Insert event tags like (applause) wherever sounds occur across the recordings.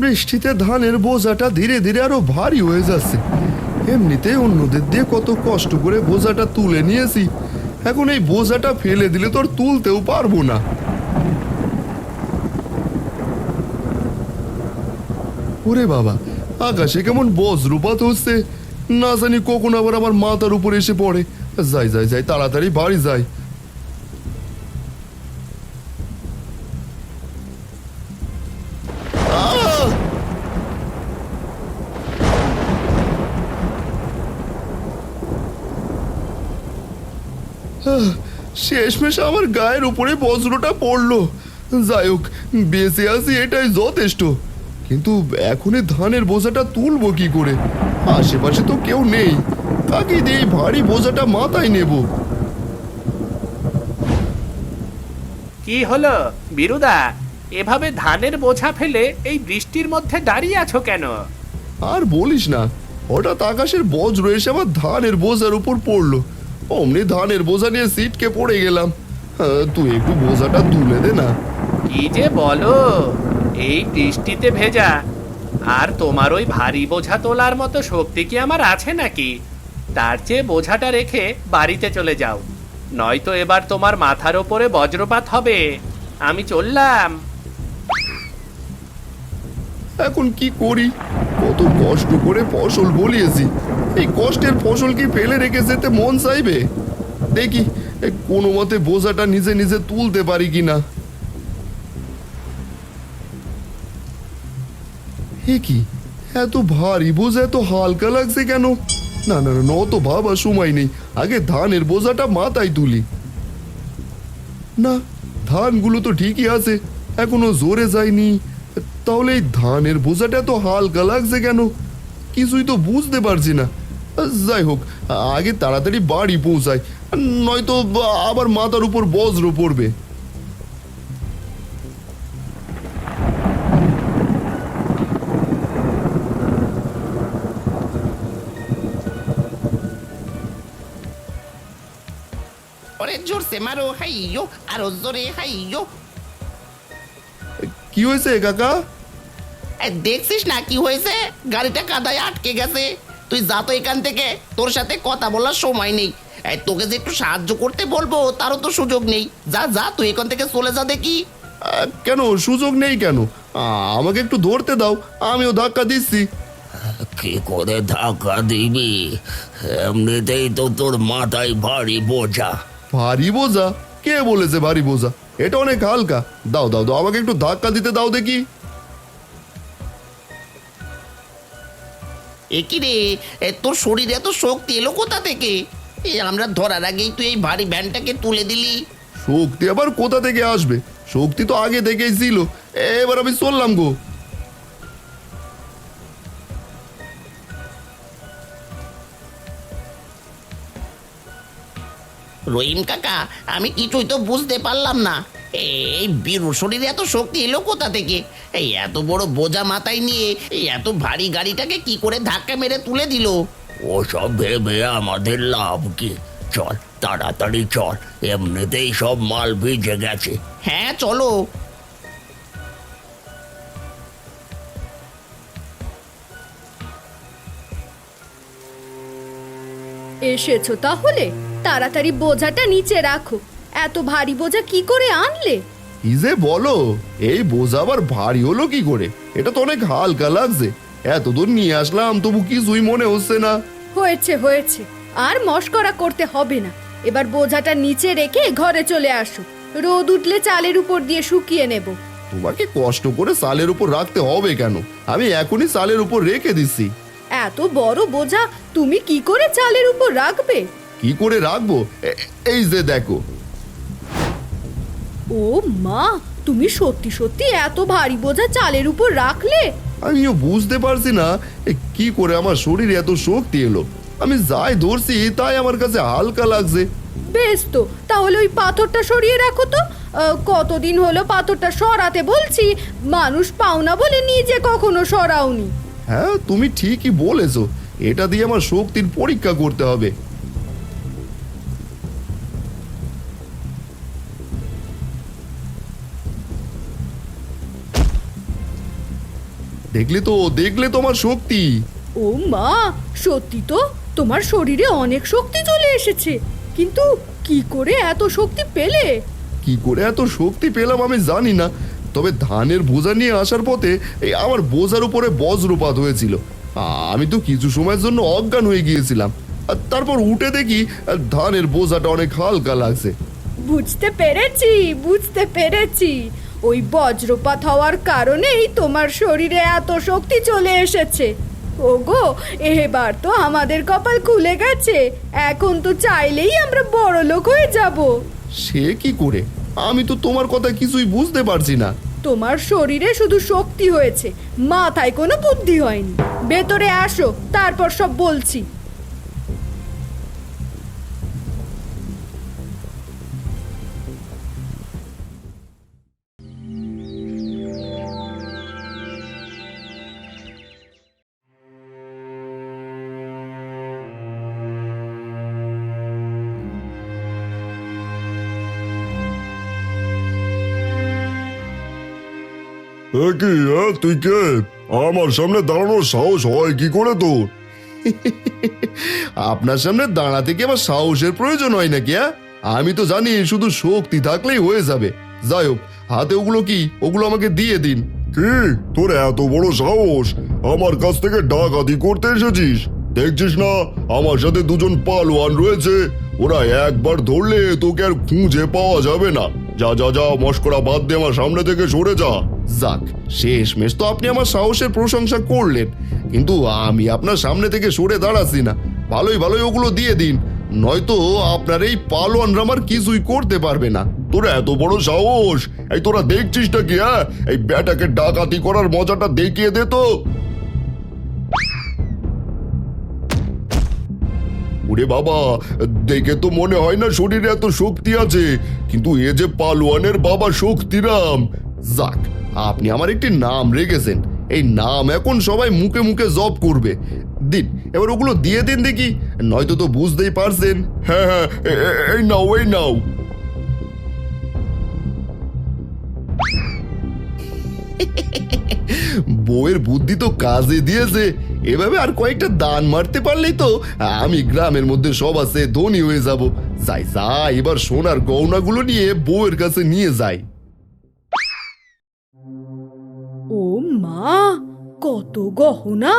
বৃষ্টিতে ধানের বোঝাটা ধীরে ধীরে আরও ভারী হয়ে যাচ্ছে। এমনিতে অন্যদের দিয়ে কত কষ্ট করে বোঝাটা তুলে নিয়েছি। এখন এই বোঝাটা ফেলে দিলে তোর তুলতেও পারব না। ওরে বাবা, আকাশে কেমন বজ্রপাত হচ্ছে। না জানি কখন আবার আমার মাথার উপর এসে পড়ে। যাই যাই যাই, তাড়াতাড়ি বাড়ি যাই। শেষমেশ আমার গায়ের উপরে বজ্রটা পড়ল। যাই হোক বেঁচে আছি এটাই যথেষ্ট। কিন্তু এখন এই ধানের বোঝাটা তুলবো কি করে? আশেপাশে তো কেউ নেই। কাকে দিয়ে ভারী বোঝাটা মাথায় নেব। কি হলো বিরুদা? এভাবে ধানের বোঝা ফেলে এই বৃষ্টির মধ্যে দাঁড়িয়ে আছো কেন? আর বলিস না হঠাৎ আকাশের বজ্র এসে আমার ধানের বোঝার উপর পড়ল। অমনি ধানের বোঝা নিয়ে সিটকে পড়ে গেলাম। তুই একটু বোঝাটা তুলে দে না। কি যে বলো, এই বৃষ্টিতে ভেজা। আর তোমার ওই ভারী বোঝা তোলার মতো শক্তি কি আমার আছে নাকি? তার চেয়ে বোঝাটা রেখে বাড়িতে চলে যাও। নয়তো এবার তোমার মাথার ওপরে বজ্রপাত হবে। আমি চললাম। এখন কি করি? কত কষ্ট করে ফসল বলিয়েছি। এই কষ্টের ফসল কি ফেলে রেখে যেতে মন চাইবে? দেখি কোনো মতে বোঝাটা নিজে নিজে তুলতে পারি কিনা। হে কি, এত ভারী বোঝা, এত হালকা লাগছে কেন? না না না অত ভাবার সময় নেই। আগে ধানের বোঝাটা মাথায় তুলি। না, ধানগুলো তো ঠিকই আছে, এখনও জোরে যায়নি। তাহলে এই ধানের বোঝাটা এত হালকা লাগছে কেন? কিছুই তো বুঝতে পারছি না। যাই হোক আগে তাড়াতাড়ি বাড়ি পৌঁছায় নয়তো আবার মাথার উপর বজ্র পড়বে। জোরসে মারো হাইয়ো আরও জোরে হাইয়ো কি হয়েছে কাকা? এই দেখছিস না কি হয়েছে? গাড়িটা কাদায় আটকে গেছে। তুই যা তো এখান থেকে তোর সাথে কথা বলার সময় নেই। এই তোকে যে একটু সাহায্য করতে বলব তারও তো সুযোগ নেই। যা যা তুই এখান থেকে চলে যা দেখি। আহ, কেন? সুযোগ নেই কেন? আহ, আমাকে একটু ধরতে দাও আমিও ধাক্কা দিচ্ছি। কি করে ধাক্কা দিবি? এমনিতেই তো তোর মাথায় ভারী বোঝা। ভারী বোঝা? কে বলেছে ভারী বোঝা? এটা অনেক হালকা। দাও দাও দাও আমাকে একটু ধাক্কা দিতে দাও দেখি। এ কি রে? এ তোর শরীরে এত শক্তি এলো কোথা থেকে? এ আমরা ধরার আগেই তুই এই ভারী ভ্যানটাকে তুলে দিলি। শক্তি আবার কোথা থেকে আসবে? শক্তি তো আগে থেকেই ছিল। এবার আমি চললাম গো। রহিম কাকা আমি কিছুই তো বুঝতে পারলাম না। এই বীরুর শরীরে এত শক্তি এলো কোথা থেকে? এই এত বড় বোঝা মাথায় নিয়ে এই এত ভারী গাড়িটাকে কি করে ধাক্কা মেরে তুলে দিল? ওসব ভেবে আমাদের লাভ কি? চল তাড়াতাড়ি চল এমনিতেই সব মাল ভিজে গেছে। হ্যাঁ চলো। এসেছ তাহলে? তাড়াতাড়ি বোঝাটা নিচে রাখো। এত ভারী বোঝা কি করে আনলে? কি যে বলো? এই বোঝা আবার ভারী হলো কি করে? এটা তো অনেক হালকা লাগছে। এতদূর নিয়ে আসলাম তবু কিছুই মনে হচ্ছে না। হয়েছে হয়েছে। আর মস্করা করতে হবে না। এবার বোঝাটা নিচে রেখে ঘরে চলে আসো। রোদ উঠলে চালের উপর দিয়ে শুকিয়ে নেব। তোমাকে কষ্ট করে সালের উপর রাখতে হবে কেন? আমি এখনই সালের উপর রেখে দিচ্ছি। এত বড় বোঝা তুমি কি করে চালের উপর রাখবে? কি করে রাখব? এই যে দেখো। ও মা তুমি সত্যি সত্যি এত ভারী বোঝা চালের উপর রাখলে? আমিও বুঝতে পারছি না এ কি করে আমার শরীরে এত শক্তি এলো? আমি যাই ধরছি তাই আমার কাছে হালকা লাগছে। বেশ তো তাহলে ওই পাথরটা সরিয়ে রাখো তো। আহ, কতদিন হলো পাথরটা সরাতে বলছি মানুষ পাওনা বলে নিজে কখনো সরাওনি। হ্যাঁ তুমি ঠিকই বলেছ এটা দিয়ে আমার শক্তির পরীক্ষা করতে হবে। দেখলে তো দেখলে তোমার শক্তি। ও মা সত্যি তো তোমার শরীরে অনেক শক্তি চলে এসেছে। কিন্তু কি করে এত শক্তি পেলে? কি করে এত শক্তি পেলাম আমি জানি না তবে ধানের বোঝা নিয়ে আসার পথে এই আমার বোঝার উপরে বজ্রপাত হয়েছিল। আমি তো কিছু সময়ের জন্য অজ্ঞান হয়ে গিয়েছিলাম। আর তারপর উঠে দেখি ধানের বোঝাটা অনেক হালকা লাগছে। বুঝতে পেরেছি বুঝতে পেরেছি। ওই বজ্রপাত হওয়ার কারণেই তোমার শরীরে এত শক্তি চলে এসেছে। ওগো এবার তো আমাদের কপাল খুলে গেছে। এখন তো চাইলেই আমরা বড় লোক হয়ে যাব। সে কি করে? আমি তো তোমার কথা কিছুই বুঝতে পারছি না। তোমার শরীরে শুধু শক্তি হয়েছে মাথায় কোনো বুদ্ধি হয়নি। ভেতরে আসো তারপর সব বলছি। এ কি এ, তুই কে? আমার সামনে দাঁড়ানোর সাহস হয় কি করে তোর? (laughs) আপনার সামনে দাঁড়াতে কি আবার সাহসের প্রয়োজন হয় নাকি হ্যাঁ? আমি তো জানি শুধু শক্তি থাকলেই হয়ে যাবে। যাই হোক হাতে ওগুলো কি? ওগুলো আমাকে দিয়ে দিন। কি? তোর এত বড় সাহস? আমার কাছ থেকে ডাকাতি করতে এসেছিস? দেখছিস না? আমার সাথে দুজন পালোয়ান রয়েছে। ওরা একবার ধরলে তোকে আর খুঁজে পাওয়া যাবে না। যা যা যা মস্করা বাদ দিয়ে আমার সামনে থেকে সরে যা। যাক শেষমেশ তো আপনি আমার সাহসের প্রশংসা করলেন। কিন্তু আমি আপনার সামনে থেকে সরে দাঁড়াচ্ছি না। ভালোই ভালোই ওগুলো দিয়ে দিন। নয়তো আপনার এই পালোয়ানরা আমার কিছুই করতে পারবে না। তোরা এত বড় সাহস। এই তোরা দেখছিস না কি হ্যাঁ? এই ব্যাটাকে ডাকাতি করার মজাটা দেখিয়ে দে তো। ওরে বাবা, দেখে তো মনে হয় না শরীরে এত শক্তি আছে। কিন্তু এ যে পালোয়ানের বাবা শক্তিরাম যাক, আপনি আমার একটি নাম রেখেছেন। এই নাম এখন সবাই মুখে মুখে জব করবে। দিন, এবার ওগুলো দিয়ে দিন দেখি। নয়তো তো বুঝতেই পারছেন। হ্যাঁ হ্যাঁ এই নাও এই নাও। বউয়ের বুদ্ধি তো কাজে দিয়েছে। এভাবে আর কয়েকটা দান মারতে পারলেই তো আমি গ্রামের মধ্যে সব আছে, ধনী হয়ে যাব। যাই যাই, এবার সোনার গহনাগুলো নিয়ে বউয়ের কাছে নিয়ে যাই। মা কত গহনা।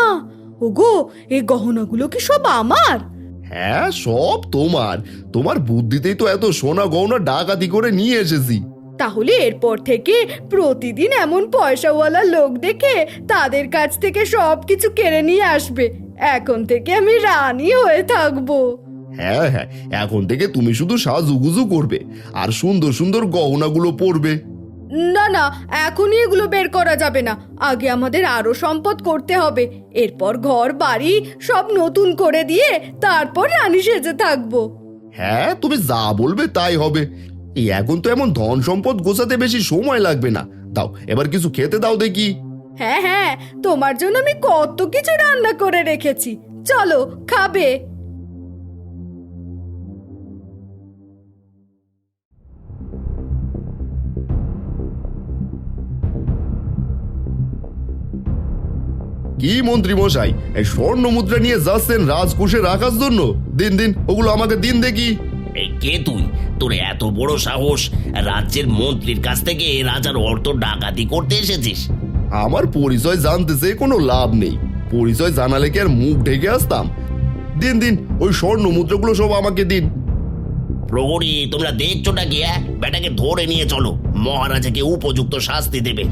ওগো এই গহনাগুলো কি সব আমার? হ্যাঁ সব তোমার। তোমার বুদ্ধিতেই তো এত সোনা গহনা ডাকাতি করে নিয়ে এসেছি। তাহলে এরপর থেকে প্রতিদিন এমন পয়সাওয়ালা লোক দেখে তাদের কাছ থেকে সব কিছু কেড়ে নিয়ে আসবে। এখন থেকে আমি রানী হয়ে থাকব। হ্যাঁ হ্যাঁ এখন থেকে তুমি শুধু সাজুগুজু করবে। আর সুন্দর সুন্দর গহনাগুলো পরবে। না না এখনই এগুলো বের করা যাবে না। আগে আমাদের আরও সম্পদ করতে হবে। এরপর ঘর বাড়ি সব নতুন করে দিয়ে তারপর রানী সেজে থাকব। হ্যাঁ তুমি যা বলবে তাই হবে। এই এখন তো এমন ধন সম্পদ গোছাতে বেশি সময় লাগবে না। দাও এবার কিছু খেতে দাও দেখি। হ্যাঁ হ্যাঁ তোমার জন্য আমি কত কিছু রান্না করে রেখেছি। চলো খাবে। কি মন্ত্রী মশাই এই স্বর্ণ মুদ্রা নিয়ে যাচ্ছেন রাজকোষে রাখার জন্য। দিন দিন ওগুলো আমাকে দিন দেখি। এই কে তুই? তোর এত বড় সাহস? রাজ্যের মন্ত্রীর কাছ থেকে রাজার অর্থ ডাকাতি করতে এসেছিস। আমার পরিচয় জানতে জানতেছে কোনো লাভ নেই। পরিচয় জানালে কি আর মুখ ঢেকে আসতাম? দিন দিন ওই স্বর্ণ মুদ্রাগুলো সব আমাকে দিন। প্রহরী তোমরা দেখছোটা কি হ্যাঁ? বেটাকে ধরে নিয়ে চলো। মহারাজাকে উপযুক্ত শাস্তি দেবে।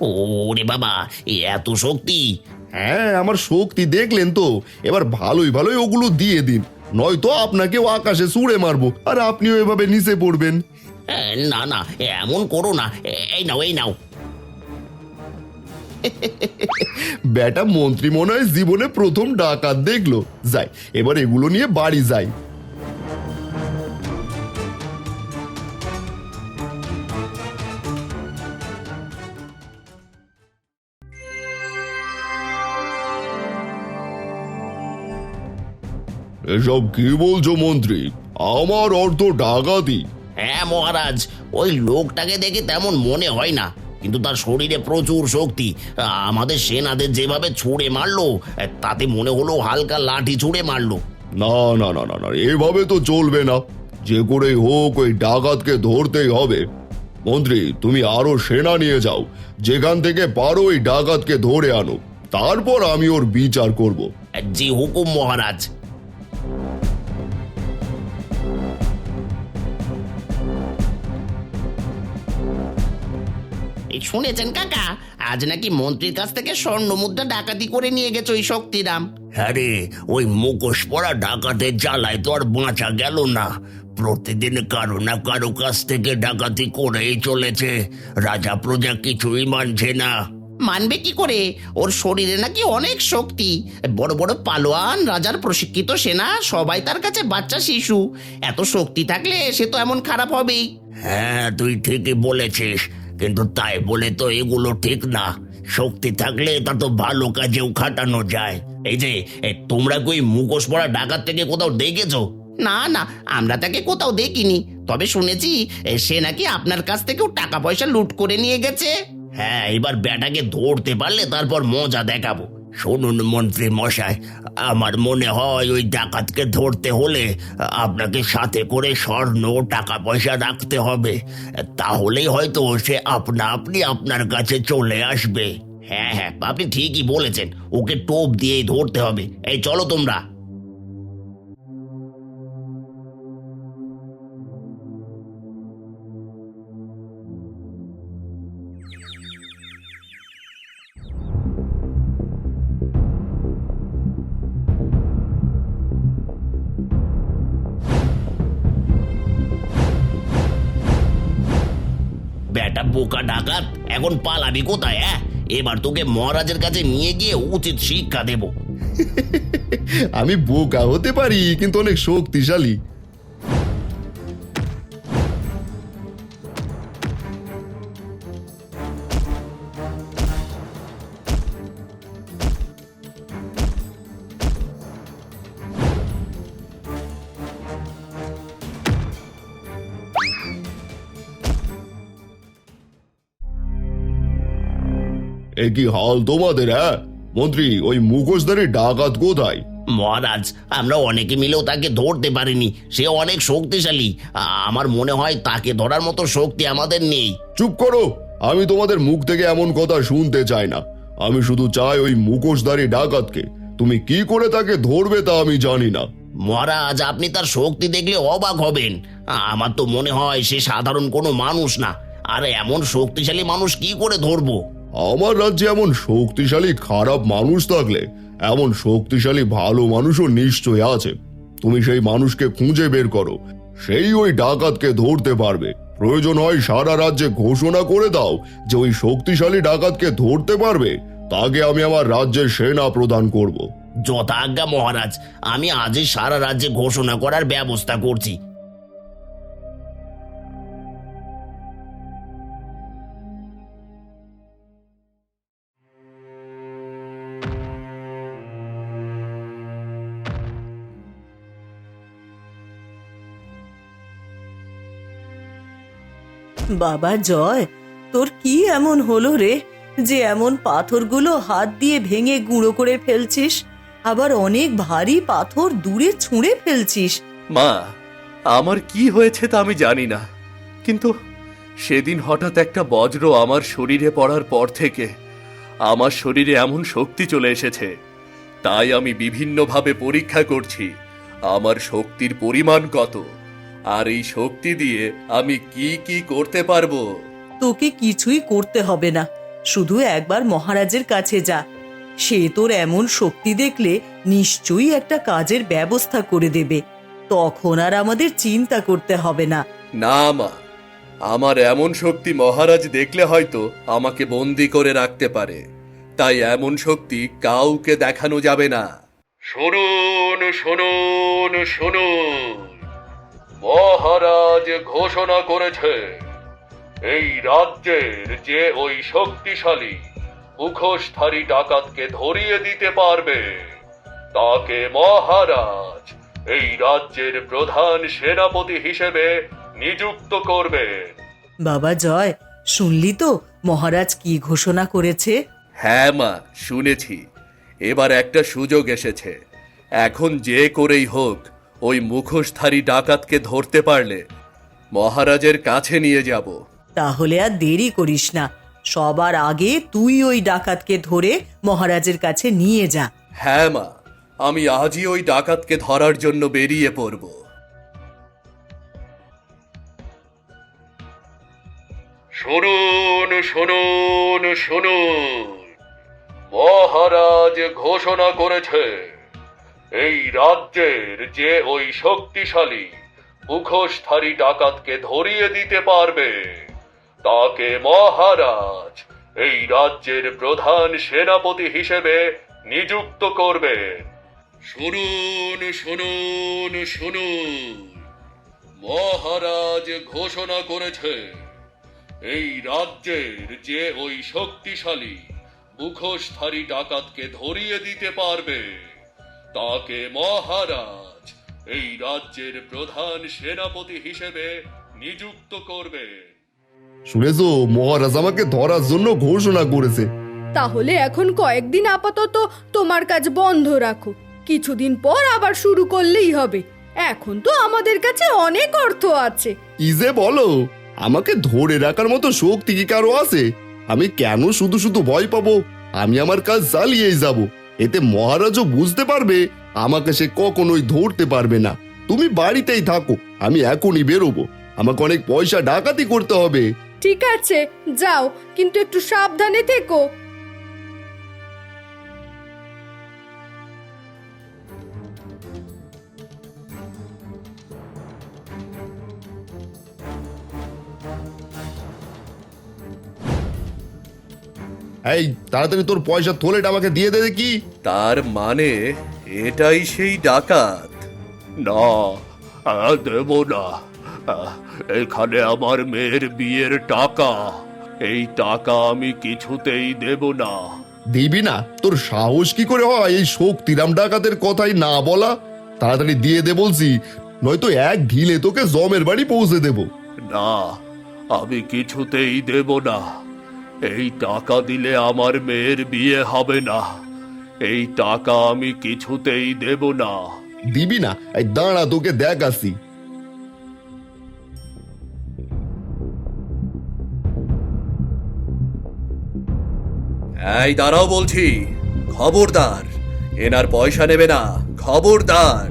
ওরে বাবা এ এত শক্তি। হ্যাঁ আমার শক্তি দেখলেন তো। এবার ভালোই ভালোই ওগুলো দিয়ে দিন। নয়তো আপনাকেও আকাশে ছুঁড়ে মারবো আর আপনিও এভাবে নিচে পড়বেন। না না এমন করো না। এই নাও এই নাও। বেটা মন্ত্রী মনে হয় জীবনে প্রথম ডাকাত দেখল। যাই এবার এগুলো নিয়ে বাড়ি যাই। এসব কি বলছো মন্ত্রী? আমার অর্থ ডাকাতি। হ্যাঁ মহারাজ ওই লোকটাকে দেখে তেমন মনে হয় না কিন্তু তার শরীরে প্রচুর শক্তি। আমাদের সেনাদের যেভাবে ছুঁড়ে মারলো তাতে মনে হলো হালকা লাঠি ছুঁড়ে মারলো। না না না না না এভাবে তো চলবে না। যে করেই হোক ওই ডাকাতকে ধরতেই হবে। মন্ত্রী তুমি আরও সেনা নিয়ে যাও। যেখান থেকে পারো ওই ডাকাতকে ধরে আনো। তারপর আমি ওর বিচার করব। জি হুকুম মহারাজ। এই শুনেছেন কাকা? আজ নাকি মন্ত্রীর কাছ থেকে স্বর্ণ মুদ্রা ডাকাতি করে নিয়ে গেছে ওই শক্তিরাম। হ্যাঁ রে ওই মুখোশ পরা ডাকাতের জ্বালায় তো আর বাঁচা গেল না। প্রতিদিন কারও না কারও কাছ থেকে ডাকাতি করেই চলেছে। রাজা প্রজা কিছুই মানছে না। মানবে কি করে? ওর শরীরে নাকি অনেক শক্তি। বড় বড় পালোয়ান রাজার প্রশিক্ষিত সেনা সবাই তার কাছে বাচ্চা শিশু। এত শক্তি থাকলে সে তো এমন খারাপ হবেই। হ্যাঁ তুই ঠিকই বলেছিস। কিন্তু তাই বলে তো এগুলো ঠিক না। শক্তি থাকলে তা তো ভালো কাজেও খাটানো যায়। এই যে এ, তোমরা কি ওই মুখোশ পড়া ডাকাত থেকে কোথাও দেখেছ? না না আমরা তাকে কোথাও দেখিনি। তবে শুনেছি এ, সে নাকি আপনার কাছ থেকেও টাকা পয়সা লুট করে নিয়ে গেছে। হ্যাঁ এবার ব্যাটাকে ধরতে পারলে তারপর মজা দেখাবো। শুনুন মন্ত্রী মশাই, আমার মনে হয় ওই ডাকাতকে ধরতে হলে আপনাকে সাথে করে স্বর্ণ টাকা পয়সা রাখতে হবে। তাহলেই হয়তো সে আপনা আপনি আপনার কাছে চলে আসবে। হ্যাঁ হ্যাঁ আপনি ঠিকই বলেছেন, ওকে টোপ দিয়েই ধরতে হবে। এই, চলো তোমরা। বোকা ডাকাত। এখন পালাবি কোথায় হ্যাঁ? এবার তোকে মহারাজের কাছে নিয়ে গিয়ে উচিত শিক্ষা দেব। আমি বোকা হতে পারি, কিন্তু অনেক শক্তিশালী। এ কি হাল তোমাদের হ্যাঁ? মন্ত্রী ওই মুখোশধারী ডাকাত কোথায়? মহারাজ আমরা অনেকে মিলেও তাকে ধরতে পারিনি। সে অনেক শক্তিশালী। আমার মনে হয় তাকে ধরার মতো শক্তি আমাদের নেই। চুপ করো! আমি তোমাদের মুখ থেকে এমন কথা শুনতে চাই না। আমি শুধু চাই ওই মুখোশধারী ডাকাতকে। তুমি কি করে তাকে ধরবে তা আমি জানি না। মহারাজ আপনি তার শক্তি দেখলে অবাক হবেন। আমার তো মনে হয় সে সাধারণ কোনো মানুষ না। আর এমন শক্তিশালী মানুষ কি করে ধরবো? আমার রাজ্যে এমন শক্তিশালী, খারাপ মানুষ থাকলে, এমন শক্তিশালী, ভালো মানুষও নিশ্চয় আছে। তুমি সেই মানুষকে খুঁজে বের করো। সেই ওই ডাকাতকে ধরতে পারবে। প্রয়োজন হয় সারা রাজ্যে ঘোষণা করে দাও যে ওই শক্তিশালী ডাকাতকে ধরতে পারবে। তাকে আমি আমার রাজ্যের সেনা প্রদান করব। যথাজ্ঞা মহারাজ, আমি আজই সারা রাজ্যে ঘোষণা করার ব্যবস্থা করছি। বাবা জয়, তোর কি এমন হলো রে যে এমন পাথরগুলো হাত দিয়ে ভেঙে গুঁড়ো করে ফেলছিস? আবার অনেক ভারী পাথর দূরে ছুঁড়ে ফেলছিস। মা, আমার কি হয়েছে তা আমি জানি না। কিন্তু সেদিন হঠাৎ একটা বজ্র আমার শরীরে পড়ার পর থেকে আমার শরীরে এমন শক্তি চলে এসেছে। তাই আমি বিভিন্নভাবে পরীক্ষা করছি, আমার শক্তির পরিমাণ কত। আর এই শক্তি দিয়ে আমি কি কি করতে পারব? তোকে কিছুই করতে হবে না। শুধু একবার মহারাজের কাছে যা। সে তোর এমন শক্তি দেখলে নিশ্চয়ই একটা কাজের ব্যবস্থা করে দেবে। তখন আর আমাদের চিন্তা করতে হবে না। না মা। আমার এমন শক্তি মহারাজ দেখলে হয়তো আমাকে বন্দি করে রাখতে পারে। তাই এমন শক্তি কাউকে দেখানো যাবে না। শুনুন শুনুন শুনুন। মহারাজ ঘোষণা করেছে এই রাজ্যের যে ওই শক্তিশালী মুখোশধারী ডাকাতকে ধরিয়ে দিতে পারবে তাকে মহারাজ এই রাজ্যের প্রধান সেনাপতি হিসেবে নিযুক্ত করবেন বাবা জয় শুনলি তো মহারাজ কি ঘোষণা করেছে? হ্যাঁ মা শুনেছি। এবার একটা সুযোগ এসেছে। এখন যে করেই হোক ওই মুখোশধারী ডাকাতকে ধরতে পারলে মহারাজের কাছে নিয়ে যাব। তাহলে আর দেরি করিস না। সবার আগে তুই ওই ডাকাতকে ধরে মহারাজের কাছে নিয়ে যা। হ্যাঁ মা আমি আজই ওই ডাকাতকে ধরার জন্য বেরিয়ে পড়ব। শুনুন শুনুন শুনুন। মহারাজ ঘোষণা করেছে এই রাজ্যের যে ওই শক্তিশালী, মুখোশধারী ডাকাতকে ধরিয়ে দিতে পারবে, তাকে মহারাজ এই রাজ্যের প্রধান সেনাপতি হিসেবে নিযুক্ত করবেন শুনুন শুনুন শুনুন। মহারাজ ঘোষণা করেছে, এই রাজ্যের যে ওই শক্তিশালী, মুখোশধারী ডাকাতকে ধরিয়ে দিতে পারবে। তাকে মহারাজ এই রাজ্যের প্রধান সেনাপতি হিসেবে নিযুক্ত করবেন শুনেছো মহারাজ আমাকে ধরার জন্য ঘোষণা করেছে। তাহলে এখন কয়েকদিন আপাতত তোমার কাজ বন্ধ রাখো। কিছুদিন পর আবার শুরু করলেই হবে। এখন তো আমাদের কাছে অনেক অর্থ আছে। কি যে বলো আমাকে ধরে রাখার মতো শক্তি কি কারও আছে? আমি কেন শুধু শুধু ভয় পাবো? আমি আমার কাজ চালিয়েই যাব। এতে মহারাজও বুঝতে পারবে, আমাকে সে কখনোই ধরতে পারবে না। তুমি বাড়িতেই থাকো, আমি এখনই বেরোবো। আমাকে অনেক পয়সা ডাকাতি করতে হবে। ঠিক আছে, যাও, কিন্তু একটু সাবধানে থেকো। এই তাড়াতাড়ি তোর পয়সা থলেটা আমাকে দিয়ে দে দেখি। তার মানে এটাই সেই ডাকাত? না দেব না। এখানে আমার মেয়ের বিয়ের টাকা। এই টাকা আমি কিছুতেই দেব না। দিবি না? তোর সাহস কি করে হয় এই শক্তিরাম ডাকাতের কথাই না বলা? তাড়াতাড়ি দিয়ে দে বলছি নয়তো এক ঢিলে তোকে জমের বাড়ি পৌঁছে দেব। না আমি কিছুতেই দেব না। এই টাকা দিলে আমার মেয়ের বিয়ে হবে না। এই টাকা আমি কিছুতেই দেব না। দিবি না এই দাঁড়া তোকে দেখাচ্ছি। এই দাঁড়াও বলছি খবরদার। এনার পয়সা নেবে না খবরদার।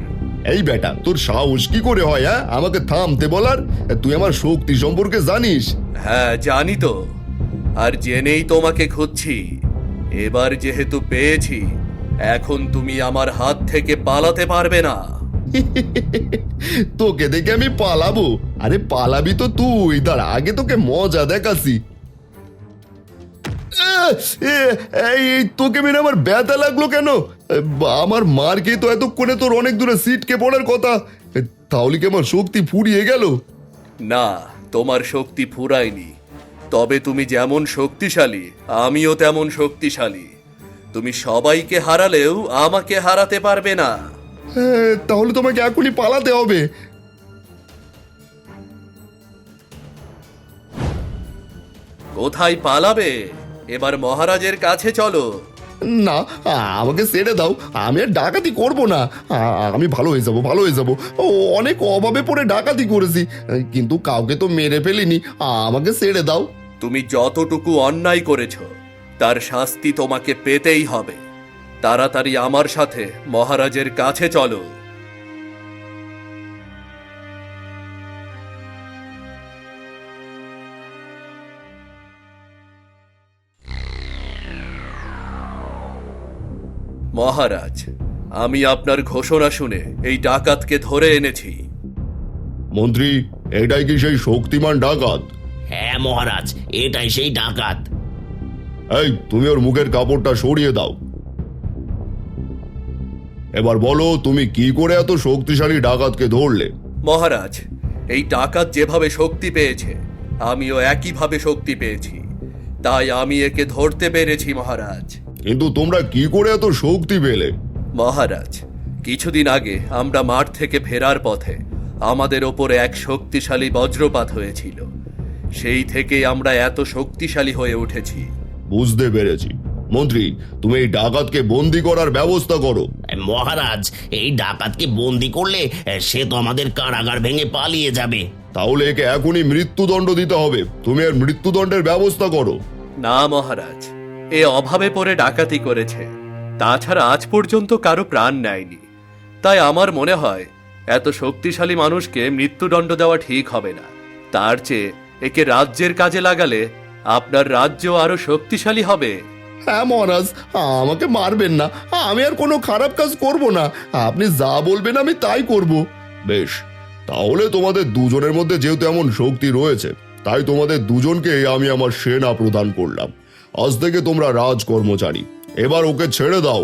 এই বেটা তোর সাহস কি করে হয় হ্যাঁ? আমাকে থামতে বলার? তুই আমার শক্তি সম্পর্কে জানিস? হ্যাঁ জানি তো। আর জেনেই তোমাকে খুঁজছি। এবার যেহেতু পেয়েছি এখন তুমি আমার হাত থেকে পালাতে পারবে না। (laughs) তোকে দেখে আমি পালাবো। আরে পালাবি তো তুই। দাঁড়া আগে তোকে মজা এ, এই তোকে মেরে আমার ব্যথা লাগল কেন? আমার মারকে তো এতক্ষণে তোর অনেক দূরে সিটকে পড়ার কথা। তাহলে কি আমার শক্তি ফুরিয়ে গেল? না তোমার শক্তি ফুরায়নি। তবে তুমি যেমন শক্তিশালী আমিও তেমন শক্তিশালী। তুমি সবাইকে হারালেও আমাকে হারাতে পারবে না। হ্যাঁ, তাহলে তোমাকে এখনই পালাতে হবে। কোথায় পালাবে? এবার মহারাজের কাছে চলো। না আমাকে ছেড়ে দাও। আমি আর ডাকাতি করব না। আ- আমি ভালো হয়ে যাব ভালো হয়ে যাব। ও অনেক অভাবে পড়ে ডাকাতি করেছি। কিন্তু কাউকে তো মেরে ফেলিনি। আমাকে ছেড়ে দাও। তুমি যতটুকু অন্যায় করেছ, তার শাস্তি তোমাকে পেতেই হবে। তাড়াতাড়ি আমার সাথে মহারাজের কাছে চলো। মহারাজ, আমি আপনার ঘোষণা শুনে এই ডাকাতকে ধরে এনেছি। মন্ত্রী, এটাই কি সেই শক্তিমান ডাকাত? হ্যাঁ মহারাজ এটাই সেই ডাকাত। এই তুমি ওর মুখের কাপড়টা সরিয়ে দাও। এবার বলো তুমি কি করে এত শক্তিশালী ডাকাতকে ধরলে? মহারাজ এই ডাকাত যেভাবে শক্তি পেয়েছে আমিও একইভাবে শক্তি পেয়েছি। তাই আমি একে ধরতে পেরেছি মহারাজ। কিন্তু তোমরা কি করে এত শক্তি পেলে? মহারাজ কিছুদিন আগে আমরা মাঠ থেকে ফেরার পথে আমাদের ওপরে এক শক্তিশালী বজ্রপাত হয়েছিল। সেই থেকে আমরা এত শক্তিশালী হয়ে উঠেছি। বুঝতে পেরেছি। মন্ত্রী তুমি এই ডাকাতকে বন্দি করার ব্যবস্থা করো। মহারাজ এই ডাকাতকে বন্দি করলে সে তো আমাদের কারাগার ভেঙে পালিয়ে যাবে। তাহলে একে এখনই মৃত্যুদণ্ড দিতে হবে। তুমি এর মৃত্যুদণ্ডের ব্যবস্থা করো। না মহারাজ এ অভাবে পড়ে ডাকাতি করেছে। তাছাড়া আজ পর্যন্ত কারও প্রাণ নেয়নি। তাই আমার মনে হয় এত শক্তিশালী মানুষকে মৃত্যুদণ্ড দেওয়া ঠিক হবে না। তার চেয়ে একে রাজ্যের কাজে লাগালে আপনার রাজ্য আরও শক্তিশালী হবে। হ্যাঁ মহারাজ আমাকে মারবেন না। আমি আর কোনো খারাপ কাজ করব না। আপনি যা বলবেন আমি তাই করব। বেশ তাহলে তোমাদের দুজনের মধ্যে যেহেতু এমন শক্তি রয়েছে তাই তোমাদের দুজনকে আমি আমার সেনা প্রদান করলাম। আজ থেকে তোমরা রাজ কর্মচারী এবার ওকে ছেড়ে দাও।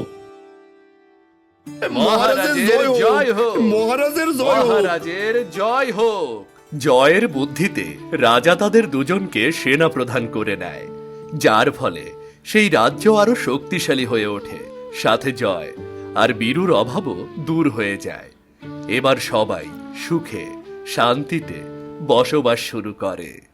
মহারাজের জয় হোক। মহারাজের জয় হোক। মহারাজের জয় হোক। জয়ের বুদ্ধিতে রাজা তাদের দুজনকে সেনা প্রধান করে নেয়। যার ফলে সেই রাজ্য আরও শক্তিশালী হয়ে ওঠে, সাথে জয় আর বীরুর অভাবও দূর হয়ে যায়। এবার সবাই সুখে, শান্তিতে বসবাস শুরু করে।